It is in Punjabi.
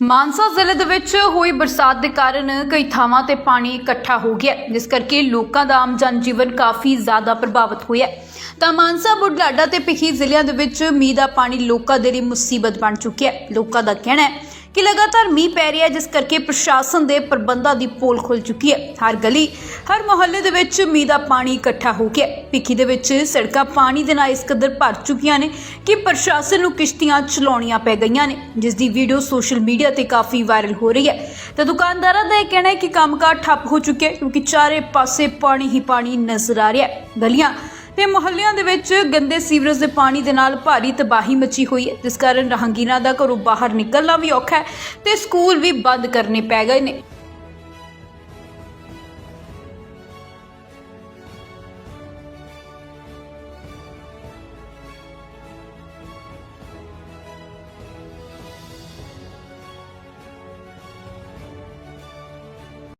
ਮਾਨਸਾ ਜ਼ਿਲ੍ਹੇ ਦੇ ਵਿੱਚ ਹੋਈ ਬਰਸਾਤ ਦੇ ਕਾਰਨ ਕਈ ਥਾਵਾਂ ਤੇ ਪਾਣੀ ਇਕੱਠਾ ਹੋ ਗਿਆ ਜਿਸ ਕਰਕੇ ਲੋਕਾਂ ਦਾ ਆਮ ਜਨਜੀਵਨ ਕਾਫੀ ਜ਼ਿਆਦਾ ਪ੍ਰਭਾਵਿਤ ਹੋਇਆ ਤਾਂ ਮਾਨਸਾ, ਬੁਢਲਾਡਾ ਤੇ ਪਿਖੀ ਜ਼ਿਲ੍ਹਿਆਂ ਦੇ ਵਿੱਚ ਮੀਂਹ ਦਾ ਪਾਣੀ ਲੋਕਾਂ ਦੇ ਲਈ ਮੁਸੀਬਤ ਬਣ ਚੁੱਕਿਆ ਹੈ। ਲੋਕਾਂ ਦਾ ਕਹਿਣਾ ਹੈ ਕਿ ਲਗਾਤਾਰ ਮੀਂਹ ਪੈ ਰਿਹਾ ਹੈ, ਜਿਸ ਕਰਕੇ ਪ੍ਰਸ਼ਾਸਨ ਦੇ ਪ੍ਰਬੰਧਾਂ ਦੀ ਪੋਲ ਖੁੱਲ ਚੁੱਕੀ ਹੈ। ਹਰ ਗਲੀ, ਹਰ ਮੁਹੱਲੇ ਦੇ ਵਿੱਚ ਮੀਂਹ ਦਾ ਪਾਣੀ ਇਕੱਠਾ ਹੋ ਗਿਆ ਭਿੱਖੀ ਦੇ ਵਿੱਚ ਸੜਕਾਂ ਪਾਣੀ ਦੇ ਨਾਲ ਇਸ ਕਦਰ ਭਰ ਚੁੱਕੀਆਂ ਨੇ ਕਿ ਪ੍ਰਸ਼ਾਸਨ ਨੂੰ ਕਿਸ਼ਤੀਆਂ ਚਲਾਉਣੀਆਂ ਪੈ ਗਈਆਂ ਨੇ, ਜਿਸ ਦੀ ਵੀਡੀਓ ਸੋਸ਼ਲ ਮੀਡੀਆ ਤੇ ਕਾਫੀ ਵਾਇਰਲ ਹੋ ਰਹੀ ਹੈ। ਤੇ ਦੁਕਾਨਦਾਰਾਂ ਦਾ ਇਹ ਕਹਿਣਾ ਹੈ ਕਿ ਕੰਮਕਾਰ ਠੱਪ ਹੋ ਚੁੱਕਿਆ ਹੈ, ਕਿਉਂਕਿ ਚਾਰੇ ਪਾਸੇ ਪਾਣੀ ਹੀ ਪਾਣੀ ਨਜ਼ਰ ਆ ਰਿਹਾ ਹੈ। ਗਲੀਆਂ ਤੇ ਮੁਹੱਲਿਆਂ ਦੇ ਵਿੱਚ ਗੰਦੇ ਸੀਵਰੇਜ ਦੇ ਪਾਣੀ ਦੇ ਨਾਲ ਭਾਰੀ ਤਬਾਹੀ ਮਚੀ ਹੋਈ ਹੈ। ਜਿਸ ਕਾਰਨ ਰਾਹਗੀਰਾਂ ਦਾ ਘਰੋਂ ਬਾਹਰ ਨਿਕਲਣਾ ਵੀ ਔਖਾ ਹੈ ਤੇ ਸਕੂਲ ਵੀ ਬੰਦ ਕਰਨੇ ਪੈ ਗਏ ਨੇ।